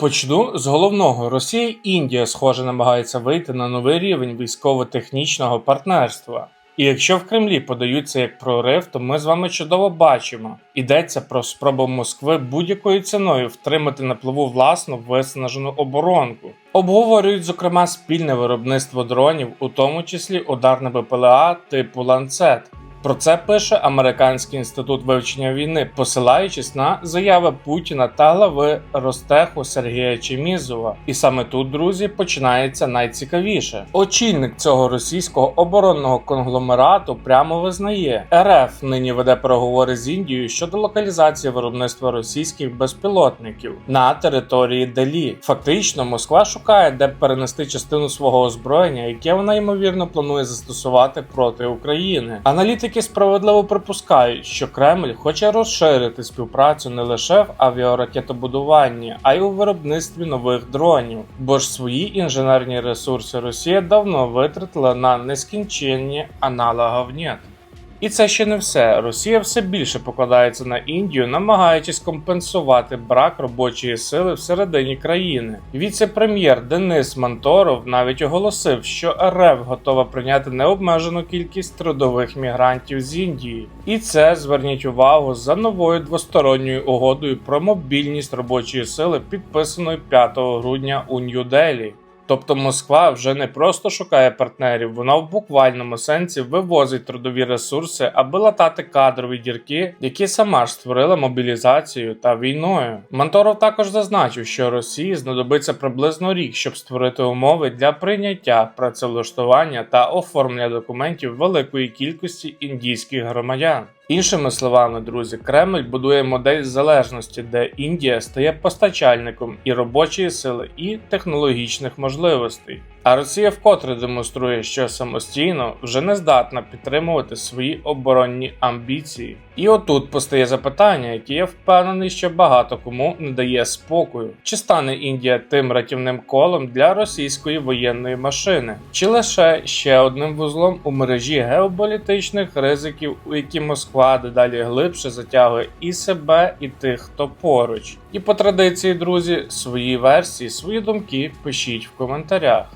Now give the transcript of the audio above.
Почну з головного: Росія і Індія, схоже, намагаються вийти на новий рівень військово-технічного партнерства. І якщо в Кремлі подають це як прорив, то ми з вами чудово бачимо. Йдеться про спробу Москви будь-якою ціною втримати на плаву власну виснажену оборонку. Обговорюють, зокрема, спільне виробництво дронів, у тому числі ударне БПЛА типу ланцет. Про це пише Американський інститут вивчення війни, посилаючись на заяви Путіна та глави Ростеху Сергія Чемізова. І саме тут, друзі, починається найцікавіше. Очільник цього російського оборонного конгломерату прямо визнає, РФ нині веде переговори з Індією щодо локалізації виробництва російських безпілотників на території Делі. Фактично, Москва шукає, де перенести частину свого озброєння, яке вона ймовірно планує застосувати проти України. Аналітики справедливо припускають, що Кремль хоче розширити співпрацю не лише в авіаракетобудуванні, а й у виробництві нових дронів, бо ж свої інженерні ресурси Росія давно витратила на нескінченні аналогів нет. І це ще не все. Росія все більше покладається на Індію, намагаючись компенсувати брак робочої сили всередині країни. Віце-прем'єр Денис Манторов навіть оголосив, що РФ готова прийняти необмежену кількість трудових мігрантів з Індії. І це зверніть увагу за новою двосторонньою угодою про мобільність робочої сили, підписаною 5 грудня у Нью-Делі. Тобто Москва вже не просто шукає партнерів, вона в буквальному сенсі вивозить трудові ресурси, аби латати кадрові дірки, які сама ж створила мобілізацією та війною. Манторов також зазначив, що Росії знадобиться приблизно рік, щоб створити умови для прийняття, працевлаштування та оформлення документів великої кількості індійських громадян. Іншими словами, друзі, Кремль будує модель залежності, де Індія стає постачальником і робочої сили, і технологічних можливостей. А Росія вкотре демонструє, що самостійно вже не здатна підтримувати свої оборонні амбіції. І отут постає запитання, яке я впевнений, що багато кому не дає спокою: чи стане Індія тим рятівним колом для російської воєнної машини, чи лише ще одним вузлом у мережі геополітичних ризиків, у які Москва дедалі глибше затягує і себе, і тих, хто поруч. І по традиції, друзі, свої версії, свої думки пишіть в коментарях.